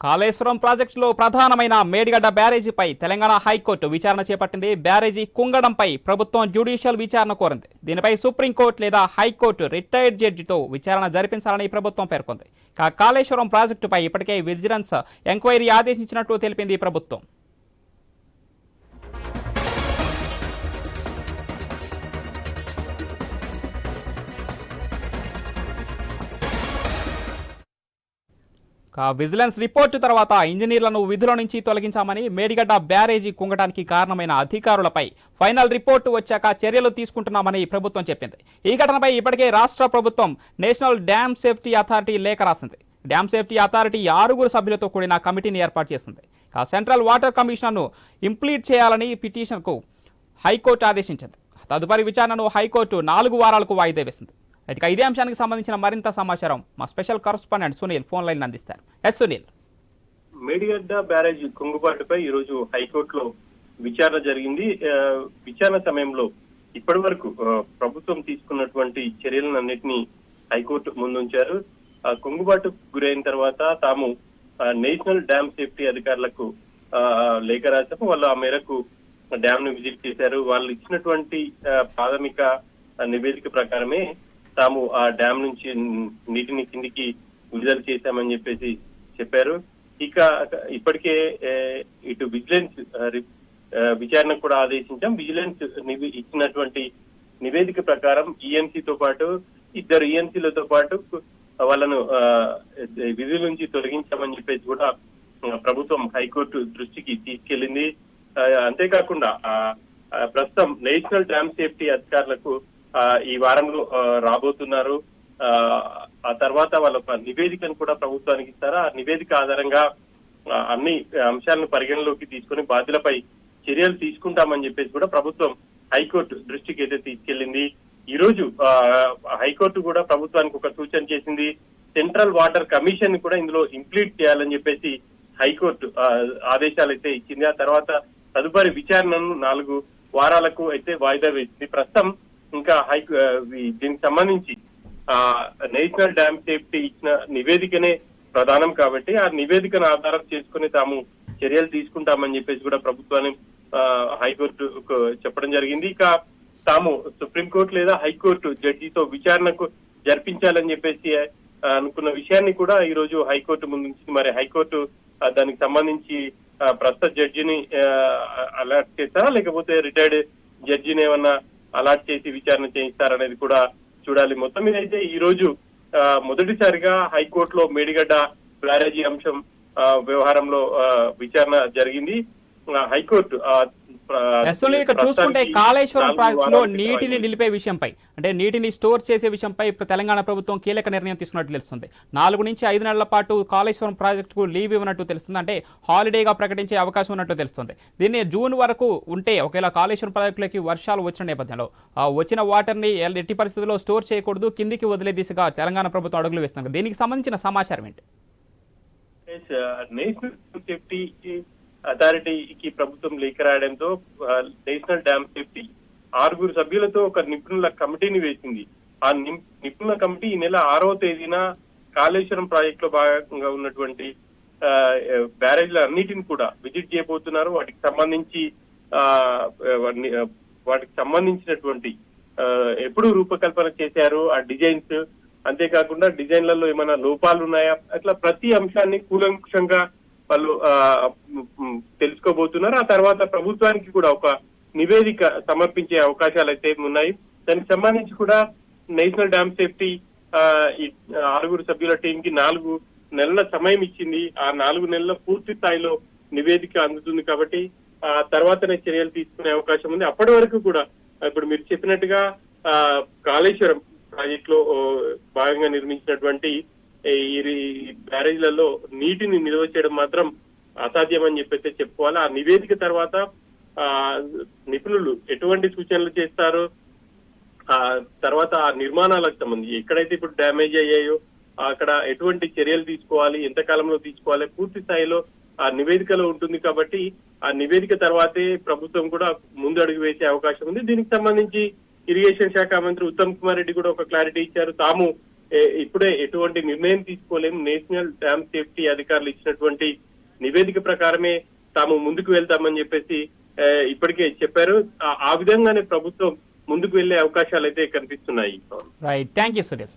కాళేశ్వరం ప్రాజెక్టులో ప్రధానమైన మేడిగడ్డ బ్యారేజీపై తెలంగాణ హైకోర్టు విచారణ చేపట్టింది. బ్యారేజీ కుంగడంపై ప్రభుత్వం జ్యుడిషియల్ విచారణ కోరింది. దీనిపై సుప్రీంకోర్టు లేదా హైకోర్టు రిటైర్డ్ జడ్జితో విచారణ జరిపించాలని ప్రభుత్వం పేర్కొంది. కా- కాళేశ్వరం ప్రాజెక్టుపై ఇప్పటికే విజిలెన్స్ ఎంక్వైరీ ఆదేశించినట్లు తెలిపింది ప్రభుత్వం. విజిలెన్స్ రిపోర్టు తర్వాత ఇంజనీర్లను విధుల నుంచి తొలగించామని మేడిగడ్డ బ్యారేజీ కుంగడానికి కారణమైన అధికారులపై ఫైనల్ రిపోర్టు వచ్చాక చర్యలు తీసుకుంటున్నామని ప్రభుత్వం చెప్పింది. ఈ ఘటనపై ఇప్పటికే రాష్ట్ర ప్రభుత్వం నేషనల్ డ్యామ్ సేఫ్టీ అథారిటీ లేఖ రాసింది. డ్యామ్ సేఫ్టీ అథారిటీ ఆరుగురు సభ్యులతో కూడిన కమిటీని ఏర్పాటు చేసింది. కా సెంట్రల్ వాటర్ కమిషనర్ను ఇంప్లీట్ చేయాలని పిటిషన్కు హైకోర్టు ఆదేశించింది. తదుపరి విచారణను హైకోర్టు నాలుగు వారాలకు వాయిదా వేసింది. ఇక ఇదే అంశానికి సంబంధించిన మరింత సమాచారం మా special correspondent Sunil phone line అందిస్తారు. ఎస్ సునీల్. మేడిగడ్డ బ్యారేజ్ కుంగుబాటుపై ఈ రోజు హైకోర్టులో విచారణ జరిగింది. విచారణ సమయంలో ఇప్పటి వరకు ప్రభుత్వం తీసుకున్నటువంటి చర్యలన్నింటినీ హైకోర్టు ముందుంచారు. ఆ, కుంగుబాటు గురైన తర్వాత తాము నేషనల్ డ్యామ్ సేఫ్టీ అధికారులకు లేఖ రాశాము. వాళ్ళు ఆ మేరకు డ్యామ్ను విజిట్ చేశారు. వాళ్ళు ఇచ్చినటువంటి ప్రాథమిక నివేదిక ప్రకారమే తాము ఆ డ్యామ్ నుంచి నీటిని కిందికి విడుదల చేశామని చెప్పేసి చెప్పారు. ఇక ఇప్పటికే ఇటు విజిలెన్స్ విచారణకు విచారణ కూడా ఆదేశించాం. విజిలెన్స్ ఇచ్చినటువంటి నివేదిక ప్రకారం ఈఎన్సీ పాటు ఇద్దరు ఈఎన్సీలతో పాటు వాళ్ళను ఆ, విధుల నుంచి తొలగించామని చెప్పేసి కూడా ప్రభుత్వం హైకోర్టు దృష్టికి తీసుకెళ్ళింది అంతేకాకుండా ఆ, ప్రస్తుతం నేషనల్ డ్యామ్ సేఫ్టీ అధికారులకు ఈ వారంలో రాబోతున్నారు. ఆ, ఆ తర్వాత వాళ్ళ నివేదికను కూడా ప్రభుత్వానికి ఇస్తారు? ఆ నివేదిక ఆధారంగా అన్ని అంశాలను పరిగణలోకి తీసుకుని బాధ్యులపై చర్యలు తీసుకుంటామని చెప్పేసి కూడా ప్రభుత్వం హైకోర్టు దృష్టికి అయితే తీసుకెళ్ళింది ఈ రోజు ఆ, హైకోర్టు కూడా ప్రభుత్వానికి ఒక సూచన చేసింది. సెంట్రల్ వాటర్ కమిషన్ కూడా ఇందులో ఇంక్లూడ్ చేయాలని చెప్పేసి హైకోర్టు ఆదేశాలు అయితే ఇచ్చింది. ఆ తర్వాత తదుపరి విచారణను నాలుగు వారాలకు అయితే వాయిదా వేసింది. ప్రస్తుతం ఇంకా హై దీనికి సంబంధించి ఆ నేషనల్ డ్యామ్ సేఫ్టీ ఇచ్చిన నివేదికనే ప్రధానం కాబట్టి ఆ నివేదికను ఆధారం చేసుకుని తాము చర్యలు తీసుకుంటామని చెప్పేసి కూడా ప్రభుత్వాన్ని హైకోర్టు చెప్పడం జరిగింది. ఇక తాము సుప్రీంకోర్టు లేదా హైకోర్టు జడ్జితో విచారణకు జరిపించాలని చెప్పేసి అనుకున్న విషయాన్ని కూడా ఈ రోజు హైకోర్టు ముందు మరి హైకోర్టు దానికి సంబంధించి ప్రస్తుత జడ్జిని అలర్ట్ చేస్తారా లేకపోతే రిటైర్డ్ జడ్జిని ఏమన్నా అలాట్ చేసి విచారణ చేయిస్తారనేది కూడా చూడాలి. మొత్తం మీద అయితే ఈ రోజు ఆ, మొదటిసారిగా హైకోర్టులో మేడిగడ్డ బ్యారేజీ అంశం ఆ, వ్యవహారంలో ఆ, విచారణ జరిగింది. ఆ, హైకోర్టు ఇక్కడ చూసుకుంటే కాళేశ్వరం ప్రాజెక్టులో నీటిని నిలిపే విషయంపై అంటే నీటిని స్టోర్ చేసే విషయంపై తెలంగాణ ప్రభుత్వం కీలక నిర్ణయం తీసుకున్నట్టు తెలుస్తుంది. నాలుగు నుంచి ఐదు నెలల పాటు కాళేశ్వరం ప్రాజెక్టుకు లీవ్ ఇవ్వనట్టు తెలుస్తుంది. అంటే హాలిడేగా ప్రకటించే అవకాశం ఉన్నట్టు తెలుస్తుంది. దీన్ని జూన్ వరకు ఉంటే ఒకవేళ కాళేశ్వరం ప్రాజెక్టులకి వర్షాలు వచ్చిన నేపథ్యంలో ఆ వచ్చిన వాటర్ని ఎట్టి పరిస్థితుల్లో స్టోర్ చేయకూడదు కిందికి వదిలే దిశగా తెలంగాణ ప్రభుత్వం అడుగులు వేస్తుంది దీనికి సంబంధించిన సమాచారం ఏంటి? నేషనల్ సేఫ్టీ అథారిటీకి ప్రభుత్వం లేఖ రాయడంతో నేషనల్ డ్యామ్ సేఫ్టీ ఆరుగురు సభ్యులతో ఒక నిపుణుల కమిటీని వేసింది. ఆ నిపుణుల కమిటీ ఈ నెల ఆరవ తేదీన కాళేశ్వరం ప్రాజెక్ట్లో భాగంగా ఉన్నటువంటి ఆ, బ్యారేజ్ల అన్నిటిని కూడా విజిట్ చేయబోతున్నారు. వాటికి సంబంధించి ఆ, వాటికి సంబంధించినటువంటి ఎప్పుడు రూపకల్పన చేశారు ఆ డిజైన్స్. అంతేకాకుండా డిజైన్లలో ఏమైనా లోపాలు ఉన్నాయా? అట్లా ప్రతి అంశాన్ని కూలంకుషంగా వాళ్ళు తెలుసుకోబోతున్నారు. ఆ తర్వాత ప్రభుత్వానికి కూడా ఒక నివేదిక సమర్పించే అవకాశాలు అయితే ఉన్నాయి. దానికి సంబంధించి కూడా నేషనల్ డ్యామ్ సేఫ్టీ ఆరుగురు సభ్యుల టీం కి నాలుగు నెలల సమయం ఇచ్చింది. ఆ నాలుగు నెలల పూర్తి స్థాయిలో నివేదిక అందుతుంది కాబట్టి ఆ తర్వాతనే చర్యలు తీసుకునే అవకాశం ఉంది. అప్పటి వరకు కూడా ఇప్పుడు మీరు చెప్పినట్టుగా ఆ, కాళేశ్వరం ప్రాజెక్ట్లో భాగంగా నిర్మించినటువంటి ఈ బ్యారేజ్లలో నీటిని నిల్వ చేయడం మాత్రం అసాధ్యం అని చెప్పైతే చెప్పుకోవాలి. ఆ నివేదిక తర్వాత ఆ నిపుణులు ఎటువంటి సూచనలు చేస్తారు? ఆ తర్వాత ఆ నిర్మాణాలకు సంబంధించి ఎక్కడైతే ఇప్పుడు డ్యామేజ్ అయ్యాయో అక్కడ ఎటువంటి చర్యలు తీసుకోవాలి? ఎంత కాలంలో తీసుకోవాలి? పూర్తి స్థాయిలో ఆ నివేదికలో ఉంటుంది కాబట్టి ఆ నివేదిక తర్వాతే ప్రభుత్వం కూడా ముందు అడుగు వేసే అవకాశం ఉంది. దీనికి సంబంధించి ఇరిగేషన్ శాఖ మంత్రి ఉత్తమ్ కుమార్ రెడ్డి కూడా ఒక క్లారిటీ ఇచ్చారు. తాము ఇప్పుడే ఎటువంటి నిర్ణయం తీసుకోలేము నేషనల్ డ్యామ్ సేఫ్టీ అధికారులు ఇచ్చినటువంటి నివేదిక ప్రకారమే తాము ముందుకు వెళ్తామని చెప్పేసి ఇప్పటికే చెప్పారు. ఆ- ఆ విధంగానే ప్రభుత్వం ముందుకు వెళ్ళే అవకాశాలు అయితే కనిపిస్తున్నాయి. Right thank you Suresh